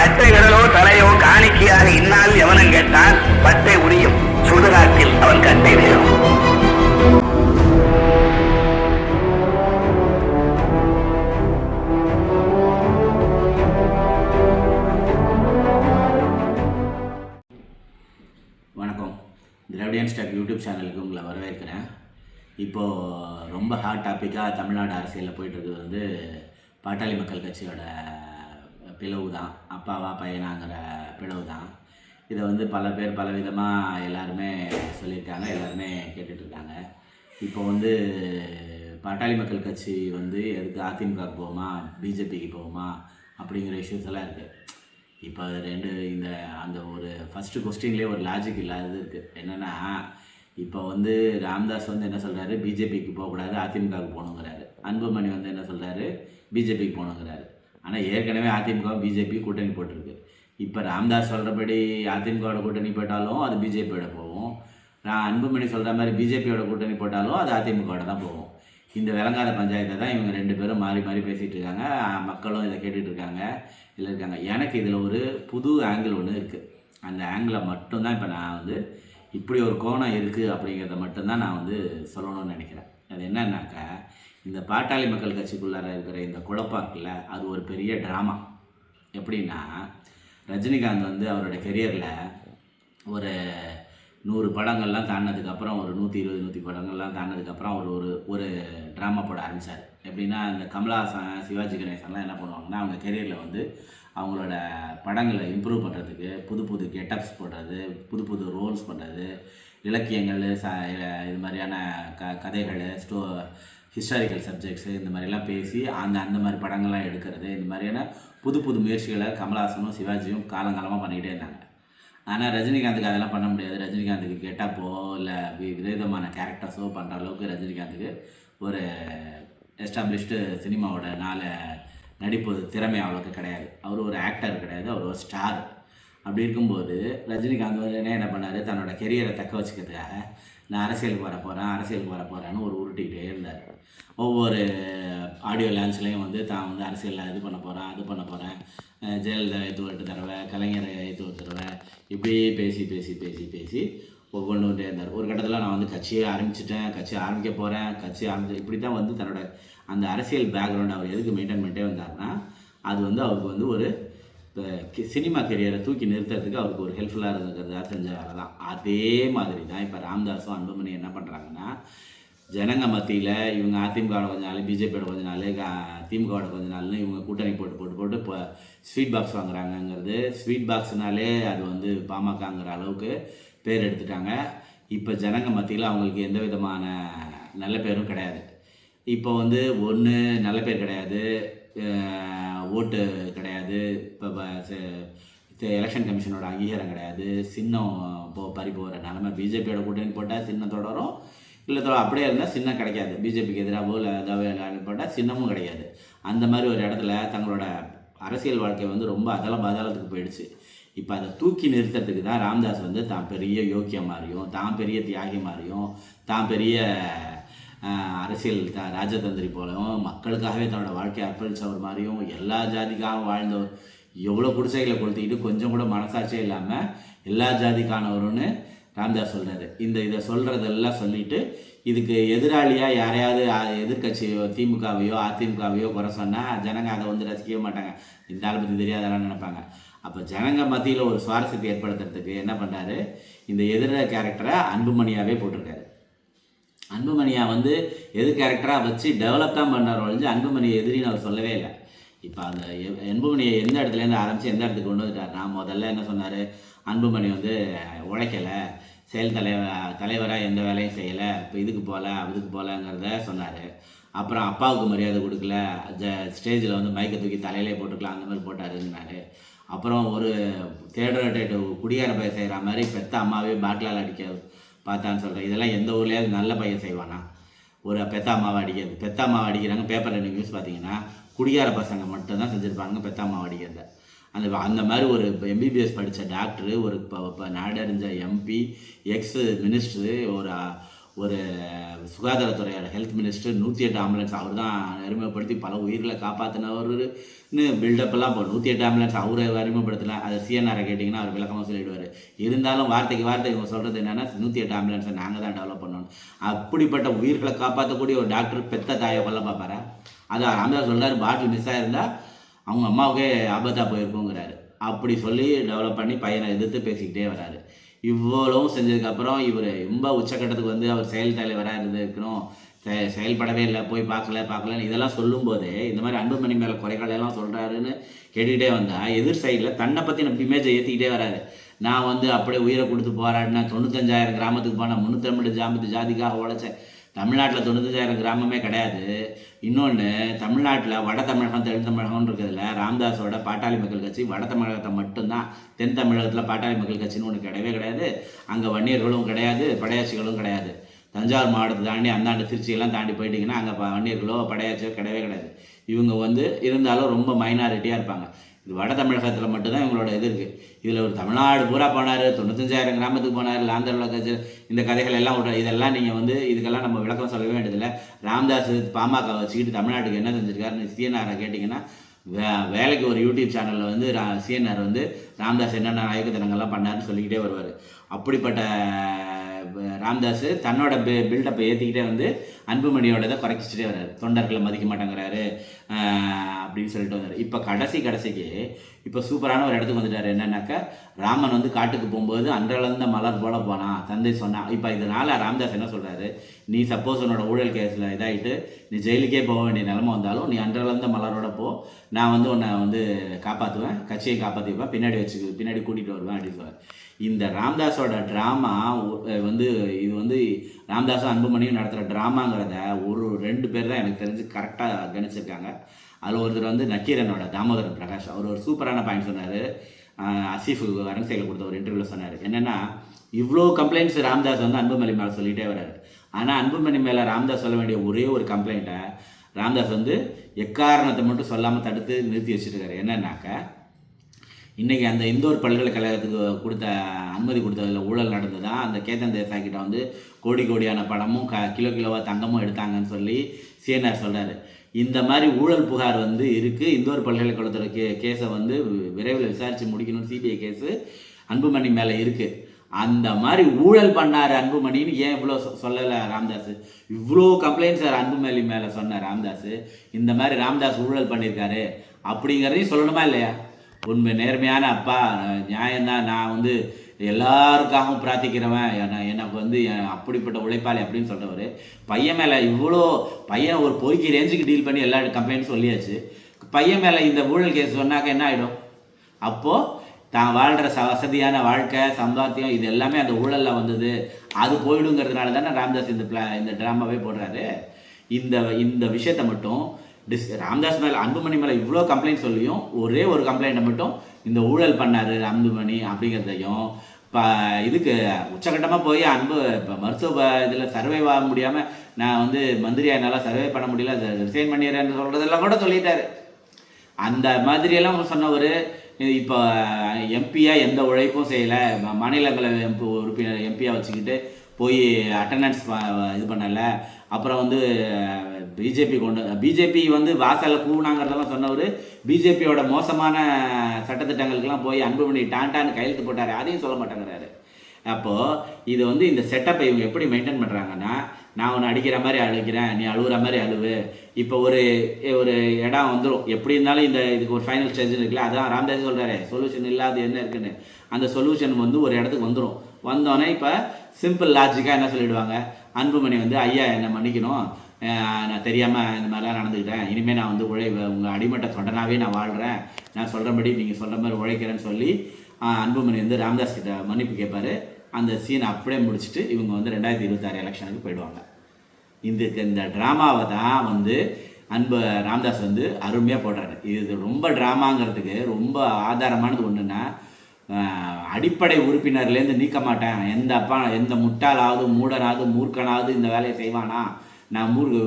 கட்டை விரலோ தலையோ காணிக்கையாக இன்னால் எவனும் கேட்டால் பட்டை உரியும். சுடுகாட்டில் அவன் கட்டை விழும் வணக்கம். திராவிடியன் ஸ்டாக் யூடியூப் சேனலுக்கு உங்களை வரவேற்கிறேன். இப்போது ரொம்ப ஹாட் டாப்பிக்காக தமிழ்நாடு அரசியலில் போயிட்டுருக்குது வந்து பாட்டாளி மக்கள் கட்சியோட பிளவு தான் அப்பாவா பையனாங்கிற பிளவு தான் இதை வந்து பல பேர் பல விதமாக எல்லாருமே சொல்லியிருக்காங்க எல்லாருமே கேட்டுட்ருக்காங்க. இப்போ வந்து பாட்டாளி மக்கள் கட்சி வந்து எதுக்கு அதிமுகவுக்கு போகுமா பிஜேபிக்கு போகுமா அப்படிங்கிற இஷ்யூஸ் எல்லாம் இருக்குது இப்போ ரெண்டு இந்த அந்த ஒரு ஃபஸ்ட்டு கொஸ்டின்லேயே ஒரு லாஜிக் இல்லாதது இருக்குது என்னென்னா இப்போ வந்து ராம்தாஸ் வந்து என்ன சொல்கிறாரு பிஜேபிக்கு போகக்கூடாது அதிமுகவுக்கு போகணுங்கிறாரு. அன்புமணி வந்து என்ன சொல்கிறாரு பிஜேபிக்கு போகணுங்கிறாரு. ஆனால் ஏற்கனவே அதிமுக பிஜேபி கூட்டணி போட்டிருக்கு. இப்போ ராம்தாஸ் சொல்கிறபடி அதிமுகவோட கூட்டணி போட்டாலும் அது பிஜேபியோட போகும். நான் அன்புமணி சொல்கிற மாதிரி பிஜேபியோட கூட்டணி போட்டாலும் அது அதிமுகவோட தான் போகும். இந்த விளங்காத பஞ்சாயத்தை தான் இவங்க ரெண்டு பேரும் மாறி மாறி பேசிகிட்டு இருக்காங்க. மக்களும் இதை கேட்டுட்டு இருக்காங்க. இதில் இருக்காங்க. எனக்கு இதில் ஒரு புது ஆங்கிள் ஒன்று இருக்குது அந்த ஆங்கிளை மட்டும்தான் இப்போ நான் வந்து இப்படி ஒரு கோணம் இருக்குது அப்படிங்கிறத மட்டும்தான் நான் வந்து சொல்லணும்னு நினைக்கிறேன். அது என்னன்னாக்கா இந்த பாட்டாளி மக்கள் கட்சிக்குள்ளார இருக்கிற இந்த குழப்பம் இருக்குல்ல அது ஒரு பெரிய ட்ராமா எப்படின்னா ரஜினிகாந்த் வந்து அவரோட கெரியரில் ஒரு நூறு படங்கள்லாம் தாண்டினதுக்கப்புறம் ஒரு நூற்றி இருபது நூற்றி படங்கள்லாம் தாண்டினதுக்கப்புறம் அவர் ஒரு ஒரு ட்ராமா போட ஆரம்பித்தார் எப்படின்னா இந்த கமலஹாசன் சிவாஜி கணேசன்லாம் என்ன பண்ணுவாங்கன்னா அவங்க கெரியரில் வந்து அவங்களோட படங்களை இம்ப்ரூவ் பண்ணுறதுக்கு புது புது கெட்டப்ஸ் போடுறது புது புது ரோல்ஸ் பண்ணுறது இலக்கியங்கள் ச இது மாதிரியான க கதைகள் ஸ்டோ ஹிஸ்டாரிக்கல் சப்ஜெக்ட்ஸு இந்த மாதிரிலாம் பேசி அந்த அந்த மாதிரி படங்கள்லாம் எடுக்கிறது இந்த மாதிரியான புது புது முயற்சிகளை கமலஹாசனும் சிவாஜியும் காலங்காலமாக பண்ணிக்கிட்டே இருந்தாங்க. ஆனால் ரஜினிகாந்துக்கு அதெல்லாம் பண்ண முடியாது. ரஜினிகாந்துக்கு கெட்டப்போ இல்லை விதவிதமான கேரக்டர்ஸோ பண்ணுற அளவுக்கு ரஜினிகாந்துக்கு ஒரு எஸ்டாப்ளிஷ்டு சினிமாவோட நாலு நடிப்பு திறமை அவ்வளோக்கு கிடையாது. அவர் ஒரு ஆக்டர் கிடையாது. அவர் ஒரு ஸ்டார் அப்படி இருக்கும்போது ரஜினிகாந்த் வந்து என்ன என்ன பண்ணார்? தன்னோட கெரியரை தக்க வச்சுக்கிறதுக்காக நான் அரசியலுக்கு வர போகிறேன் அரசியலுக்கு வர போகிறேன்னு ஒரு உருட்டிக்கிட்டே இருந்தார். ஒவ்வொரு ஆடியோ லான்ச்லேயும் வந்து தான் வந்து அரசியலில் இது பண்ண போகிறேன் அது பண்ண போகிறேன் ஜெயலலிதா ஏற்று ஒரு தடவை கலைஞரை ஏற்று ஒரு தடவை இப்படி பேசி பேசி பேசி பேசி கொண்டு இருந்தார். ஒரு கட்டத்தில் நான் வந்து கட்சியை ஆரம்பிச்சிட்டேன் கட்சி ஆரம்பிக்க போகிறேன் கட்சி ஆரம்பிச்சு இப்படி தான் வந்து தன்னோட அந்த அரசியல் பேக்ரவுண்ட் அவர் எதுக்கு மெயின்டைன் பண்ணிட்டே வந்தார்னா அது வந்து அவருக்கு வந்து ஒரு இப்போ சினிமா கெரியரை தூக்கி நிறுத்துறதுக்கு அவருக்கு ஒரு ஹெல்ப்ஃபுல்லாக இருக்கிறதா செஞ்ச வேலை தான். அதே மாதிரி தான் இப்போ ராம்தாஸும் அன்புமணி என்ன பண்ணுறாங்கன்னா ஜனங்க மத்தியில் இவங்க அதிமுகவோட கொஞ்ச நாள் பிஜேபியோட கொஞ்ச நாள் திமுகவோட கொஞ்ச நாள்னு இவங்க கூட்டணி போட்டு போட்டு போட்டு இப்போ ஸ்வீட் பாக்ஸ் வாங்குறாங்கங்கிறது. ஸ்வீட் பாக்ஸ்னாலே அது வந்து பாமகங்கிற அளவுக்கு பேர் எடுத்துட்டாங்க. இப்போ ஜனங்க மத்தியில் அவங்களுக்கு எந்த விதமான நல்ல பேரும் கிடையாது. இப்போ வந்து ஒன்று நல்ல பேர் கிடையாது. ஓட்டு கிடையாது. இப்போ எலெக்ஷன் கமிஷனோட அங்கீகாரம் கிடையாது. சின்னம் போ பறி போகிற நிலமை பிஜேபியோட கூட்டணி போட்டால் சின்னம் தொடரும். இல்லை தொடர் அப்படியே இருந்தால் சின்னம் கிடைக்காது. பிஜேபிக்கு எதிராகவோ இல்லை அதாவது போட்டால் சின்னமும் கிடையாது அந்த மாதிரி ஒரு இடத்துல தங்களோட அரசியல் வாழ்க்கை வந்து ரொம்ப அதல பாதாளத்துக்கு போயிடுச்சு. இப்போ அதை தூக்கி நிறுத்துறதுக்கு தான் ராம்தாஸ் வந்து தான் பெரிய யோக்கியம் மாதிரியும் தான் பெரிய தியாகி மாதிரியும் தான் பெரிய அரசியல் த ராஜதந்திரி போலவும் மக்களுக்காகவே தன்னோட வாழ்க்கையை அர்ப்பணித்தவர் மாதிரியும் எல்லா ஜாதிக்காகவும் வாழ்ந்தவர் எவ்வளோ குடிசைகளை கொளுத்திக்கிட்டு கொஞ்சம் கூட மனசாட்சியே இல்லாமல் எல்லா ஜாதிக்கானவருன்னு ராம்தாஸ் சொல்கிறாரு இந்த இதை சொல்கிறதெல்லாம் சொல்லிட்டு இதுக்கு எதிராளியாக யாரையாவது அ- எதிர்க்கட்சியோ திமுகவையோ அதிமுகவையோ குறை சொன்னால் ஜனங்க அதை வந்து ரசிக்கவே மாட்டாங்க. இந்த ஆள் பற்றி தெரியாதெல்லாம் நினைப்பாங்க. அப்போ ஜனங்க மத்தியில் ஒரு சுவாரஸ்யத்தை ஏற்படுத்துறதுக்கு என்ன பண்ணாரு இந்த எதிர கேரக்டரை அன்புமணியாகவே போட்டிருக்காரு. அன்புமணியை வந்து எது கேரக்டராக வச்சு டெவலப் தான் பண்ணார் ஒழிஞ்சு அன்புமணியை எதிரின்னு அவர் சொல்லவே இல்லை. இப்போ அந்த எ- அன்புமணியை எந்த இடத்துலேருந்து ஆரம்பித்து எந்த இடத்துக்கு கொண்டு வந்துட்டார்? நான் முதல்ல என்ன சொன்னார்? அன்புமணி வந்து உழைக்கலை. செயல் தலைவர் தலைவராக எந்த வேலையும் செய்யலை. இப்போ இதுக்கு போகல அதுக்கு போகலங்கிறத சொன்னார். அப்புறம் அப்பாவுக்கு மரியாதை கொடுக்கல. ஜ ஸ்டேஜில் வந்து மைக்கை தூக்கி தலையிலே போட்டுக்கலாம் அந்த மாதிரி போட்டாருன்னாரு. அப்புறம் ஒரு தேடுற குடியார பையன் செய்கிற மாதிரி பெத்த அம்மாவே பாட்டிலால் அடிக்க பார்த்தான்னு சொல்கிறேன் இதெல்லாம் எந்த ஊர்லேயாவது நல்ல பையன் செய்வானா? ஒரு பெத்த அடிக்கிறது. பெத்த அடிக்கிறாங்க பேப்பரில் நியூஸ் பார்த்தீங்கன்னா குடியார பசங்க மட்டும்தான் செஞ்சுருப்பாங்க பெத்த அடிக்கிறத. அந்த அந்த மாதிரி ஒரு எம்பிபிஎஸ் படித்த டாக்டரு ஒரு இப்போ இப்போ நாடறிஞ்ச எம்பி எக்ஸ் மினிஸ்டரு ஒரு ஒரு சுகாதாரத்துறையோட ஹெல்த் மினிஸ்டர் நூற்றி எட்டு ஆம்புலன்ஸ் அவர் தான் அறிமுகப்படுத்தி பல உயிர்களை காப்பாற்றினவர்னு பில்டப்லாம் இப்போ நூற்றி எட்டு ஆம்புலன்ஸ் அவரை அறிமுகப்படுத்தல. அதை சிஎன்ஆரை கேட்டிங்கன்னா அவர் விளக்கமாக சொல்லிடுவார். இருந்தாலும் வார்த்தைக்கு வார்த்தை இவங்க சொல்கிறது என்னென்னா நூற்றி எட்டு ஆம்புலன்ஸை நாங்கள் தான் டெவலப் பண்ணணும். அப்படிப்பட்ட உயிர்களை காப்பாற்றக்கூடிய ஒரு டாக்டர் பெத்த தாயை கொல்ல பார்ப்பாரா? அது ராமதாஸ் சொல்கிறார் பாட்டில் மிஸ் ஆகிருந்தால் அவங்க அம்மாவுக்கே ஆபத்தாக போயிருக்கோங்கிறாரு. அப்படி சொல்லி டெவலப் பண்ணி பையனை எதிர்த்து பேசிக்கிட்டே வராரு. இவ்வளவும் செஞ்சதுக்கப்புறம் இவர் ரொம்ப உச்சக்கட்டத்துக்கு வந்து அவர் செயல் தலைவராக இருந்திருக்கணும். செயல்படவே இல்லை போய் பார்க்கல பார்க்கலன்னு இதெல்லாம் சொல்லும்போதே இந்த மாதிரி அன்புமணி மேலே குறைகளெல்லாம் சொல்கிறாருன்னு கேட்டுக்கிட்டே வந்தா எதிர் சைடில் தன்னை பற்றி நம்ம இமேஜை ஏற்றிக்கிட்டே வராரு. நான் வந்து அப்படியே உயிரை கொடுத்து போராடினேன் தொண்ணூத்தஞ்சாயிரம் கிராமத்துக்கு போனேன் முந்நூற்றம்பது ஜாமத்து ஜாதிக்காக உழைச்சேன். தமிழ்நாட்டில் தொண்ணூத்தஞ்சாயிரம் கிராமமே கிடையாது. இன்னொன்று தமிழ்நாட்டில் வட தமிழகம் தென் தமிழகம்னு இருக்கிறதுல ராம்தாஸோட பாட்டாளி மக்கள் கட்சி வட தமிழகத்தை மட்டும்தான் தென் தமிழகத்தில் பாட்டாளி மக்கள் கட்சின்னு ஒன்று கிடையவே கிடையாது. அங்கே வன்னியர்களும் கிடையாது படையாட்சிகளும் கிடையாது. தஞ்சாவூர் மாவட்டத்தை தாண்டி அந்தாண்டு திருச்சியெல்லாம் தாண்டி போயிட்டிங்கன்னா அங்கே வன்னியர்களோ படையாட்சியோ கிடையவே கிடையாது. இவங்க வந்து இருந்தாலும் ரொம்ப மைனாரிட்டியாக இருப்பாங்க. இது வட தமிழகத்தில் மட்டும்தான் இவங்களோட இது இருக்குது இதில் ஒரு தமிழ்நாடு பூரா போனார் தொண்ணூத்தஞ்சாயிரம் கிராமத்துக்கு போனார் லாந்தர் கட்சி இந்த கதைகள் எல்லாம் விட்ற இதெல்லாம் நீங்கள் வந்து இதுக்கெல்லாம் நம்ம விளக்கம் சொல்லவே வேண்டியதில்லை. ராம்தாஸ் பாமக வச்சுக்கிட்டு தமிழ்நாட்டுக்கு என்ன செஞ்சிருக்காருன்னு சிஎன்ஆரை கேட்டிங்கன்னா வே வேலைக்கு ஒரு யூடியூப் சேனலில் வந்து ரா சிஎன்ஆர் வந்து ராம்தாஸ் என்னென்ன நாயகத்தனங்கள்லாம் பண்ணாருன்னு சொல்லிக்கிட்டே வருவார். அப்படிப்பட்ட ராம்தாஸ் தன்னோட பில்டப்பை ஏற்றிக்கிட்டே வந்து அன்புமணியோட இதை குறைச்சிட்டே வர்றாரு. தொண்டர்களை மதிக்க மாட்டேங்கிறாரு. அப்படின்னு சொல்லிட்டு வந்தார். இப்போ கடைசி கடைசிக்கு இப்போ சூப்பரான ஒரு இடத்துக்கு வந்துட்டார். என்னன்னாக்கா ராமன் வந்து காட்டுக்கு போகும்போது அன்றளந்த மலர் போல போனான் தந்தை சொன்னான் இப்போ இதனால் ராமதாஸ் என்ன சொல்கிறாரு நீ சப்போஸ் உன்னோட ஊழல் கேஸில் இதாகிட்டு நீ ஜெயிலுக்கே போக வேண்டிய நிலமை வந்தாலும் நீ அன்றளந்த மலரோட போ. நான் வந்து உன்னை வந்து காப்பாற்றுவேன் கட்சியை காப்பாற்றிப்பேன் பின்னாடி வச்சு பின்னாடி கூட்டிகிட்டு வருவேன் அப்படின்னு சொல்லுவார் இந்த ராம்தாஸோட ட்ராமா வந்து இது வந்து ராம்தாஸும் அன்புமணியும் நடத்துகிற ட்ராமாங்கிறத ஒரு ரெண்டு பேர் தான் எனக்கு தெரிஞ்சு கரெக்டாக கணிச்சிருக்காங்க. அதில் ஒருத்தர் வந்து நக்கீரனோட தாமோதரன் பிரகாஷ். அவர் ஒரு சூப்பரான பாயிண்ட் சொன்னார். அசீஃபுக்கு அரண்சையில் கொடுத்த ஒரு இன்டர்வியூவில் சொன்னார். என்னென்னா இவ்வளோ கம்ப்ளைண்ட்ஸ் ராம்தாஸ் வந்து அன்புமணி மேலே சொல்லிகிட்டே வர்றாரு. ஆனால் அன்புமணி மேலே ராம்தாஸ் சொல்ல வேண்டிய ஒரே ஒரு கம்ப்ளைண்ட்டை ராம்தாஸ் வந்து எக்காரணத்தை மட்டும் சொல்லாமல் தடுத்து நிறுத்தி வச்சுருக்காரு என்னன்னாக்க இன்றைக்கி அந்த இந்தோர் பல்கலைக்கழகத்துக்கு கொடுத்த அனுமதி கொடுத்ததில் ஊழல் நடந்ததா? அந்த கேத்தன் தேசாக்கிட்ட வந்து கோடி கோடியான பணமும் க கிலோ கிலோவாக தங்கமும் எடுத்தாங்கன்னு சொல்லி சிஎன்ஆர் சொல்கிறாரு இந்த மாதிரி ஊழல் புகார் வந்து இருக்குது இந்தோர் பல்கலைக்கழகத்தோட கே கேஸை வந்து விரைவில் விசாரித்து முடிக்கணும்னு சிபிஐ கேஸு அன்புமணி மேலே இருக்குது அந்த மாதிரி ஊழல் பண்ணார் அன்புமணின்னு ஏன் இவ்வளோ சொல்லலை ராம்தாஸ் இவ்வளோ கம்ப்ளைண்ட் சார் அன்புமணி மேலே சொன்னார் ராம்தாஸ் இந்த மாதிரி ராம்தாஸ் ஊழல் பண்ணியிருக்காரு. அப்படிங்கிறதையும் சொல்லணுமா இல்லையா? உண்மை நேர்மையான அப்பா. நான் நியாயம்தான். நான் வந்து எல்லாருக்காகவும் பிரார்த்திக்கிறவன். எனக்கு வந்து அப்படிப்பட்ட உழைப்பாளி அப்படின்னு சொல்கிறவர் பையன் மேலே இவ்வளோ பையன் ஒரு பொறுக்கி ரேஞ்சுக்கு டீல் பண்ணி எல்லா கம்பெனியும் சொல்லியாச்சு. பையன் மேலே இந்த ஊழல் கேஸ் சொன்னாக்க என்ன ஆகிடும் அப்போது தான் வாழ்கிற ச வசதியான வாழ்க்கை சம்பாத்தியம் இது எல்லாமே அந்த ஊழலில் வந்தது. அது போயிடுங்கிறதுனால தானே ராம்தாஸ் இந்த பிளா இந்த ட்ராமாவே போடுறாரு. இந்த இந்த விஷயத்தை மட்டும் டிஸ் ராம்தாஸ் மேலே அன்புமணி மேலே இவ்வளோ கம்ப்ளைண்ட் சொல்லியும் ஒரே ஒரு கம்ப்ளைண்ட்டை மட்டும் இந்த ஊழல் பண்ணார் அன்புமணி அப்படிங்கிறதையும் இப்போ இதுக்கு உச்சகட்டமாக போய் அன்பு இப்போ மருத்துவ இதில் சர்வே ஆக முடியாமல் நான் வந்து மந்திரியாக என்னால் சர்வே பண்ண முடியல ரிசைன் பண்ணிடுறேன்னு சொல்கிறதெல்லாம் கூட சொல்லிட்டாரு. அந்த மாதிரியெல்லாம் சொன்னவர் இப்போ எம்பியா எந்த உழைப்பும் செய்யலை மாநிலங்களவை எம்பி உறுப்பினர் எம்பியாக வச்சுக்கிட்டு போய் அட்டண்டன்ஸ் இது பண்ணலை அப்புறம் வந்து பிஜேபி கொண்டு பிஜேபி வந்து வாசலில் கூவினாங்கிறதெல்லாம் சொன்னவர் பிஜேபியோட மோசமான சட்டத்திட்டங்களுக்கெல்லாம் போய் அன்புமணி டான்டான்னு கையெழுத்து போட்டார். அதையும் சொல்ல மாட்டேங்கிறாரு. அப்போது இது வந்து இந்த செட்டப்பை இவங்க எப்படி மெயின்டைன் பண்ணுறாங்கன்னா நான் உன்னை அடிக்கிற மாதிரி அழுகிறேன் நீ அழுகிற மாதிரி அழுவு. இப்போ ஒரு ஒரு இடம் வந்துடும் எப்படி இருந்தாலும் இந்த இதுக்கு ஒரு ஃபைனல் ஸ்டேஜ் இருக்குல்ல அதான் ராம்தாஸ் சொல்கிறாரு சொல்யூஷன் இல்லாத என்ன இருக்குன்னு. அந்த சொல்யூஷன் வந்து ஒரு இடத்துக்கு வந்துடும் வந்தோடனே இப்போ சிம்பிள் லாஜிக்காக என்ன சொல்லிடுவாங்க? அன்புமணி வந்து ஐயா என்னை மன்னிக்கணும். நான் தெரியாமல் இந்த மாதிரிலாம் நடந்துக்கிட்டேன். இனிமேல் நான் வந்து உழை உங்கள் அடிமட்ட தொண்டனாகவே நான் வாழ்கிறேன் நான் சொல்கிறபடி நீங்கள் சொல்கிற மாதிரி உழைக்கிறேன்னு சொல்லி அன்புமணி வந்து ராம்தாஸ் கிட்ட மன்னிப்பு கேட்பாரு அந்த சீன் அப்படியே முடிச்சுட்டு இவங்க வந்து ரெண்டாயிரத்தி இருபத்தாறு எலெக்ஷனுக்கு போயிடுவாங்க. இதுக்கு இந்த ட்ராமாவை தான் வந்து அன்பு ராம்தாஸ் வந்து அருமையாக போடுறாரு. இது ரொம்ப ட்ராமாங்கிறதுக்கு ரொம்ப ஆதாரமானது ஒன்றுன்னா அடிப்படை உறுப்பினர்லேருந்து நீக்க மாட்டேன். எந்த அப்பா எந்த முட்டாளாவது மூடனாவது மூர்க்கனாவது இந்த வேலையை செய்வானா? நான் ஊருக்கு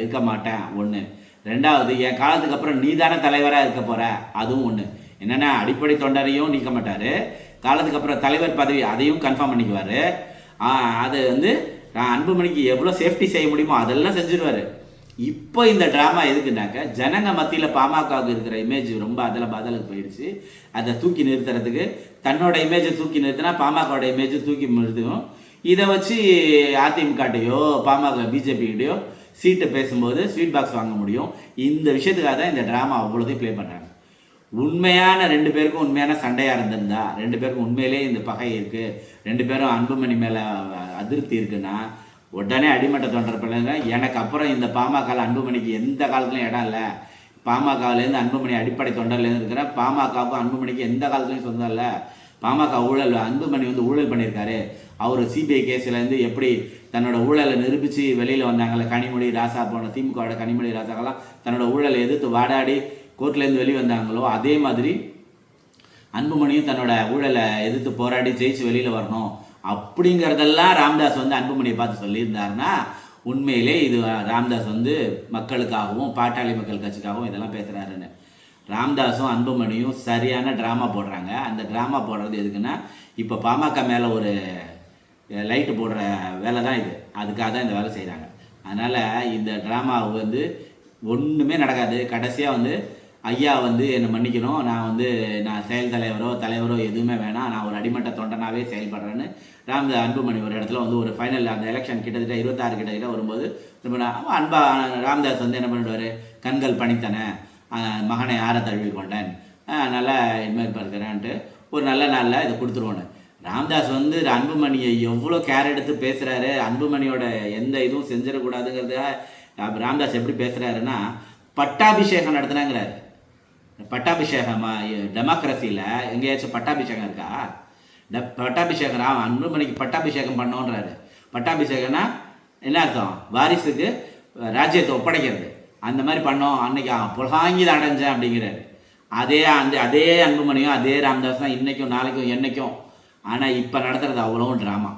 இருக்க மாட்டேன். ஒன்று ரெண்டாவது என் காலத்துக்கு அப்புறம் நீ தானே தலைவராக இருக்க போகிற அதுவும் ஒன்று என்னென்னா அடிப்படை தொண்டரையும் நீக்க மாட்டார். காலத்துக்கு அப்புறம் தலைவர் பதவி அதையும் கன்ஃபார்ம் பண்ணிக்குவார். அது வந்து நான் அன்புமணிக்கு எவ்வளோ சேஃப்டி செய்ய முடியுமோ அதெல்லாம் செஞ்சிருவார். இப்போ இந்த ட்ராமா எதுக்குனாக்க ஜனங்க மத்தியில் பாமகவுக்கு இருக்கிற இமேஜ் ரொம்ப அதில் பதிலுக்கு போயிடுச்சு. அதை தூக்கி நிறுத்துறதுக்கு தன்னோட இமேஜை தூக்கி நிறுத்தினா பாமகவோட இமேஜை தூக்கி நிறுத்தும். இதை வச்சு அதிமுகட்டையோ பாமக பிஜேபிகிட்டையோ சீட்டை பேசும்போது ஸ்வீட் பாக்ஸ் வாங்க முடியும். இந்த விஷயத்துக்காக தான் இந்த ட்ராமா அவ்வளோதையும் ப்ளே பண்ணுறாங்க உண்மையான ரெண்டு பேருக்கும் உண்மையான சண்டையாக இருந்திருந்தா ரெண்டு பேருக்கும் உண்மையிலே இந்த பகை இருக்குது ரெண்டு பேரும் அன்புமணி மேலே அதிருப்தி இருக்குன்னா உடனே அடிமட்ட தொண்டர் பிள்ளைங்க எனக்கு அப்புறம் இந்த பாமகவில் அன்புமணிக்கு எந்த காலத்துலையும் இடம் இல்லை. பாமகவிலேருந்து அன்புமணி அடிப்படை தொண்டர்லேருந்து இருக்கிற பாமகவுக்கும் அன்புமணிக்கு எந்த காலத்துலையும் சொந்தம் இல்லை. பாமக ஊழல் அன்புமணி வந்து ஊழல் பண்ணியிருக்காரு. அவர் சிபிஐ கேஸ்லேருந்து எப்படி தன்னோட ஊழலை நிரூபித்து வெளியில் வந்தாங்கல்ல கனிமொழி ராசா போன திமுகவோட கனிமொழி ராசாக்கெல்லாம் தன்னோட ஊழலை எதிர்த்து வாடாடி கோர்ட்லேருந்து வெளியே வந்தாங்களோ அதே மாதிரி அன்புமணியும் தன்னோட ஊழலை எதிர்த்து போராடி ஜெயிச்சு வெளியில் வரணும் அப்படிங்கிறதெல்லாம் ராம்தாஸ் வந்து அன்புமணியை பார்த்து சொல்லியிருந்தாருன்னா உண்மையிலே இது ராம்தாஸ் வந்து மக்களுக்காகவும் பாட்டாளி மக்கள் கட்சிக்காகவும் இதெல்லாம் பேசுகிறாருன்னு ராம்தாஸும் அன்புமணியும் சரியான ட்ராமா போடுறாங்க. அந்த ட்ராமா போடுறது எதுக்குன்னா இப்போ பாமக மேலே ஒரு லைட்டு போடுற வேலை தான் இது. அதுக்காக தான் இந்த வேலை செய்கிறாங்க அதனால் இந்த ட்ராமா வந்து ஒன்றுமே நடக்காது. கடைசியாக வந்து ஐயா வந்து என்னை மன்னிக்கணும். நான் வந்து நான் செயல் தலைவரோ தலைவரோ எதுவுமே வேணாம். நான் ஒரு அடிமட்ட தொண்டனாகவே செயல்படுறேன்னு ராம் அன்புமணி ஒரு இடத்துல வந்து ஒரு ஃபைனல் அந்த எலெக்ஷன் கிட்டத்தட்ட இருபத்தாறு கிட்டத்தட்ட வரும்போது ரொம்ப அன்பா ராம்தாஸ் வந்து என்ன பண்ணிடுவார்? கண்கள் பணித்தன. மகனை ஆற தழுவி கொண்டேன் நல்லா இனிமேல் பார்க்குறேன்ட்டு ஒரு நல்ல நாளில் இதை கொடுத்துருவோன்னு. ராம்தாஸ் வந்து அன்புமணியை எவ்வளோ கேர் எடுத்து பேசுகிறாரு அன்புமணியோட எந்த இதுவும் செஞ்சிடக்கூடாதுங்கிறதுக்காக ராம்தாஸ் எப்படி பேசுகிறாருன்னா பட்டாபிஷேகம் நடத்துனாங்கிறாரு. பட்டாபிஷேகமா டெமோக்ரஸியில் எங்கேயாச்சும் பட்டாபிஷேகம் இருக்கா? ட பட்டாபிஷேகம் ராம் அன்புமணிக்கு பட்டாபிஷேகம் பண்ணோன்றாரு. பட்டாபிஷேகம்னா என்ன அர்த்தம்? வாரிசுக்கு ராஜ்யத்தை ஒப்படைக்கிறது. அந்த மாதிரி பண்ணோம். அன்னைக்கு புலகாங்கி அடைஞ்சேன் அப்படிங்கிறாரு. அதே அந்த அதே அன்புமணியும் அதே ராம்தாஸ் தான் இன்றைக்கும் நாளைக்கும் என்னைக்கும். ஆனால் இப்போ நடத்துகிறது அவ்வளோவும் ட்ராமா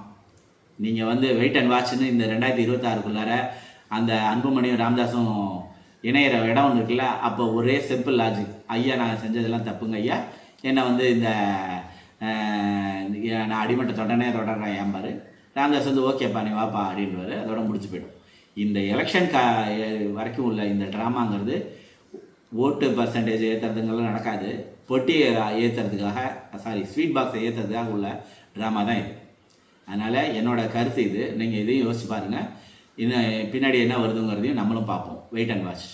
நீங்கள் வந்து வெயிட் அண்ட் வாட்ச்னு இந்த ரெண்டாயிரத்தி இருபத்தாறுக்குள்ளார அந்த அன்புமணியும் ராம்தாஸும் இணையிற இடம் ஒன்று இருக்குல்ல அப்போ ஒரே சிம்பிள் லாஜிக் ஐயா நான் செஞ்சதெல்லாம் தப்புங்க ஐயா. என்னை வந்து இந்த நான் அடிமட்ட தொடனே தொடர்றேன் ஏம்பாரு ராம்தாஸ் வந்து ஓகேப்பா நீ வாப்பா அப்படின்வாரு அதோட முடிச்சு போயிடும். இந்த எலெக்ஷன் கா வரைக்கும் உள்ள இந்த ட்ராமாங்கிறது ஓட்டு பர்சன்டேஜ் ஏற்றுறதுங்கெல்லாம் நடக்காது. பொட்டியை ஏற்றுறதுக்காக சாரி ஸ்வீட் பாக்ஸை ஏற்றுறதுக்காக உள்ள ட்ராமா தான் இது. அதனால் என்னோட கருத்து இது. நீங்கள் இதையும் யோசிச்சு பாருங்கள் இன்னும் பின்னாடி என்ன வருதுங்கிறதையும் நம்மளும் பார்ப்போம். Wait and watch